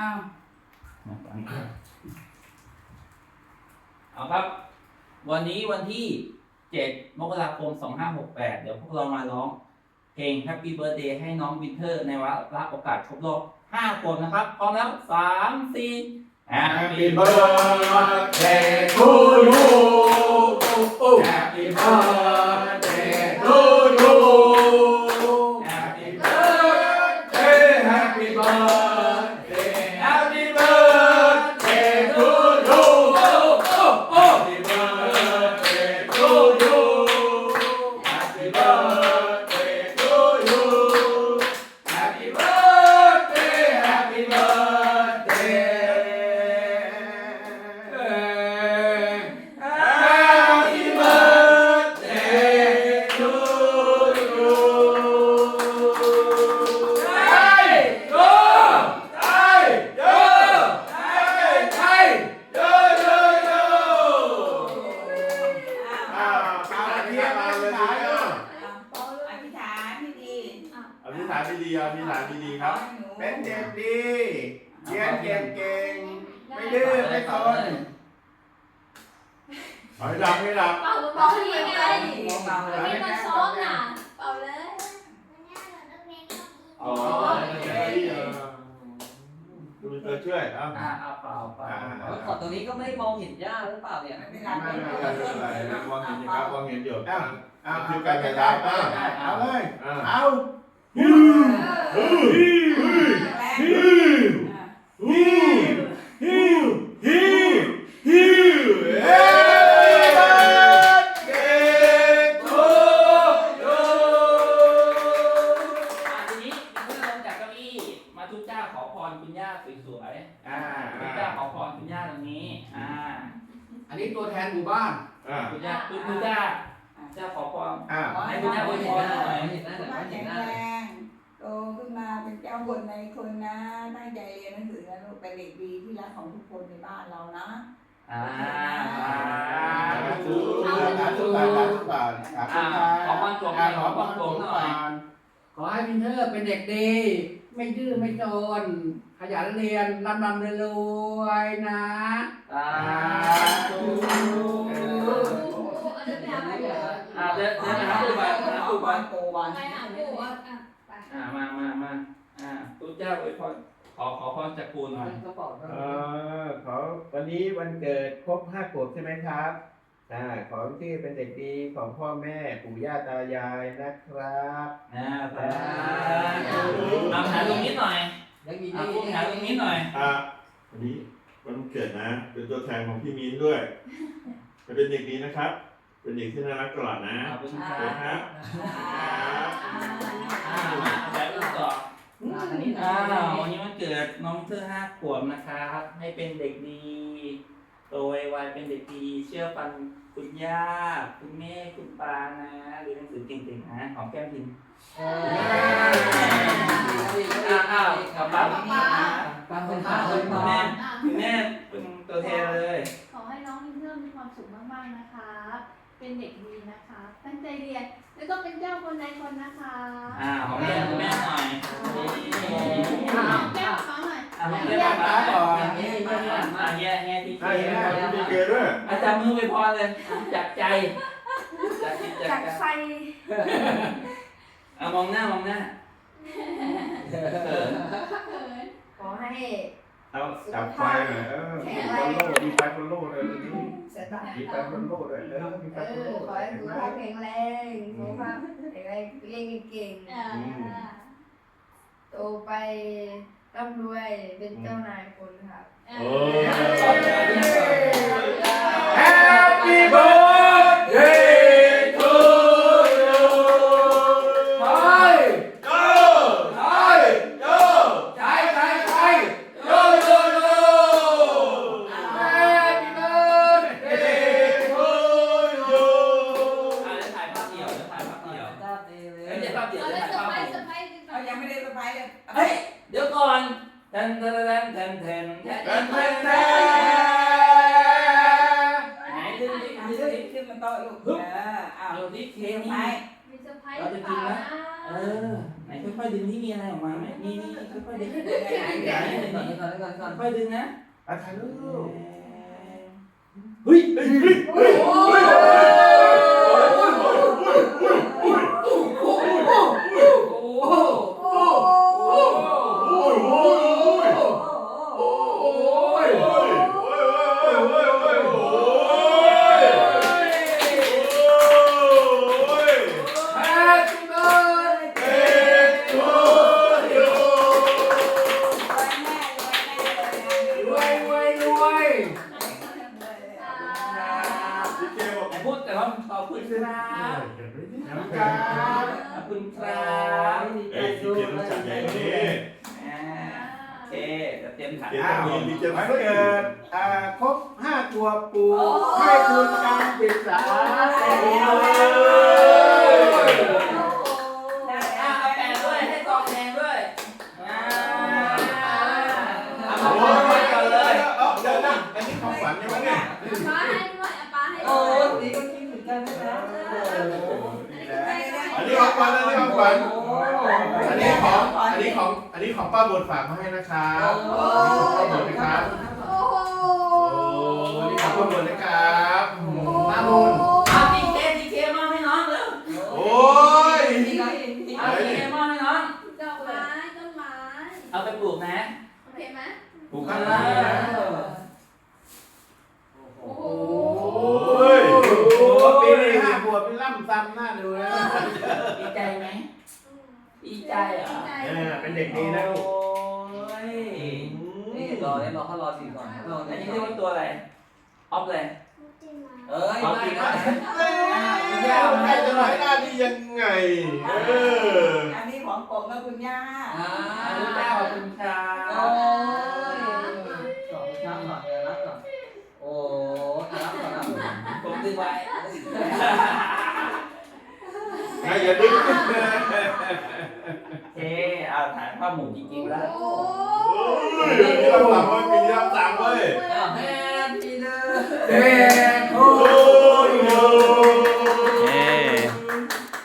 อ้าวเอาครับ วันนี้วันที่ 7 มกราคม 2568 เดี๋ยวพวกเรามาร้อง เพลง Happy Birthday ให้น้องวินเทอร์ในวาระโอกาสครบรอบ5ขวบนะครับ พร้อมแล้ว 3 4 Happy birthday to you. Happy birthday to you. ดีๆอธิษฐานดีๆครับขอให้หนูเป็นเด็กดีเรียนเก่งเก่งไม่ดื้อไม่ซนขอให้ดังให้ดังเป่าเป่าที่ยังไงเบาๆเลยมีมันซ้อมน่ะเป่าเลยอ๋อดูเธอช่วยเอ้าอ่าเอาเปล่าเปล่าขอตรงนี้ก็ไม่มองเห็นหญ้าหรือเปล่าเนี่ยไม่เป็นไม่ไรไม่ไม่ไม่เป็นไรมองเห็นนะครับมองเห็นอยู่อ้าวอ้าวคือการกระจายอ้าวเอาเลยเอา แรงฮิวฮิวฮิวฮิวเฮ้เก่งโตโยอ่าทีนี้เมื่อลงจากเก้าอี้มาทุกเจ้าขอพรคุณย่าสวยๆอ่าทุกเจ้าขอพรคุณย่าตรงนี้ อ่า อันนี้ตัวแทนหมู่บ้าน อ่าคุณย่าคุณคุณย่าเจ้าขอพร อ่าขอให้ให้คุณย่าอวยพรหน่อยเห็นหน้าสุแต่ขภาว่าพเห็แข็นงหน้าแรงโตขึ้ นมาเป็นเจ้าคนในคนนะตั้งใจเรียนหนังสือนะลูกเป็นเด็กดีที่รักของทุกคนในบ้านเรานะอ่าทุกทุกทุกทุกทุกบาทขอบคุณครับขอพรจบหน่อยขอพรจบหน่อยขอให้วินเทอร์เป็นเด็กดี ไม่ดื้อไม่โจน ขยันเรียนร่ำรำรวยๆนะสาธุอันนั้นไปหาผู้อ่าเดินเดินไปหาผู้บาหาผู้บาโตวันไปหาผู้อะไปอ่ามามามาอ่าทุก เจ้าอวยพรขอขอพรจากคุณหน่อยก็บอกเออขอวันนี้วันเกิดครบห้าขวบใช่ไหมครับอ่าขอที่เป็นเด็กดีของพ่อแม่ปู่ย่าตายายนะครับอ่าสาธุเอาหาตรงนี้หน่อยยังมีเอาคุณหาตรงนี้หน่อยอะวันนี้วันเกิดนะ เป็นตัวแทนของพี่มิ้นด้วยจะเป็นเด็กดีนะครับ เป็นเด็กที่น่ารักตลอดนะขอบคุณคขรัอบบคุณครับอ่ามาแบบอื่ นต่ออันนี้อ้าววันนี้วันเกิดน้องเธอห้าขวบนะครับ ให้เป็นเด็กดี โตไวๆเป็นเด็กดี เชื่อฟังคุณย่า คุณแม่ คุณปานะเรียนหนังสือเก่งๆนะของแก้มพิมพ์อ้าวอ้าวกลับบ้านนี่นะบางคนพาคนมาแม่คุณแม่เป็นตัวแทนเลย ขอให้น้องมินเทอร์มีความสุขมากๆนะคะ เป็นเด็กดีนะคะ ตั้งใจเรียน แล้วก็เป็นเจ้าคนในคนนะคะ อ่าของแม่คุณแม่ จารย์มือไปพรเลยจากใจจากจิตจากใจอ่ามองหน้ามองหน้าเขินเขินขอให้เอาจับไฟหน่อยเออมีไฟโล่มีไฟโล่เลยทีนี้สบายมีไฟโล่ด้วยเออมีไฟเอโล่อขอให้สุขภาพแข็งแรงสุขภาพแข็งแรงเรียนเก่งอ่าๆโตไปร่ำรวยเป็นเจ้านายคนครับ อ่า โอ้ Happy เฮ้ย เดี๋ยวก่อนแทนแทนแทนแทนแทนแทนแทนแทนแทนไหนดึงดิอะดึงขึ้นดิขึ้นมาโต๊ะลูกเอออ้าวเอาที่เคเค้กนี่ไม้มีเซอร์ไพรส์หรือเปล่านะเออ ไหนค่อยๆดึงที่มีอะไรออกมาไหมนี่นี่ค่อยๆดึงก่อนก่อนก่อนก่อนก่อนค่อยๆดึงนะอะถ่ายรูปเฮ้ยเฮ้ยเฮ้ย ขอบคุณครับน้ำครับขอบคุณครับเอ้ยพี่เกต้องจัดใหญ่กว่านี้อ่าโอเคเดี๋ยวเตรียมถ่ายเกภาต้พองมีพี่เกวัต้อนงเกิดอ่าครบห้าขวบปู่ให้คุณการศึกษาอ่าเอาแปะด้วยให้ซองแดงด้วยอ่าเอาโอ้มายไว้ก่อนเลยเอาเดี๋ยวนะอันนี้ของฝันใช่ไหมเนี่ย ของฝันอันนี้ของ อันนี้ของ อันนี้ของป้าบนฝากมาให้นะครับป้าบนนะครับโอ้โหโอ้นี่ของป้าบนนะครับมาบุญเอาดีเจดีเจมอบให้น้องเร็วโอ้ยนี่ไงเอาดีเจมอบให้น้อง ดอกไม้ต้นไม้เอาไปปลูกนะ โอเคไหมปลูกข้างหลังนะโอ้โหโอ้ยโอ้ปีนี้ห้าขวบเป็นล่ำซ้ำหน้าดูนะ ดีใจไหม ดีใจเหรอเออเป็นเด็กดีนะลูกโอ้ยนี่รอเนี่ยรอเขารอสิก่อนรออันเนี่นี้ยเรียกว่าตัวอะไร ออฟเลยเอ้ยเอาได้จริงได้นะแย่ใครจะร้อยหน้าดียังไง เอออันนี้ของผมกับคุณย่าอ่าขอบคุณจ้าขอบคุณครัโอ้บยสองช้ำก่อนเดี๋ยวรับก่อนโอ้รับก่อนรับก่อนผมดึงไว้ไงอย่าดึงโอเคเอาถรรพาหมุนจริงๆแล้วแฮปปี้เดย์ Happy New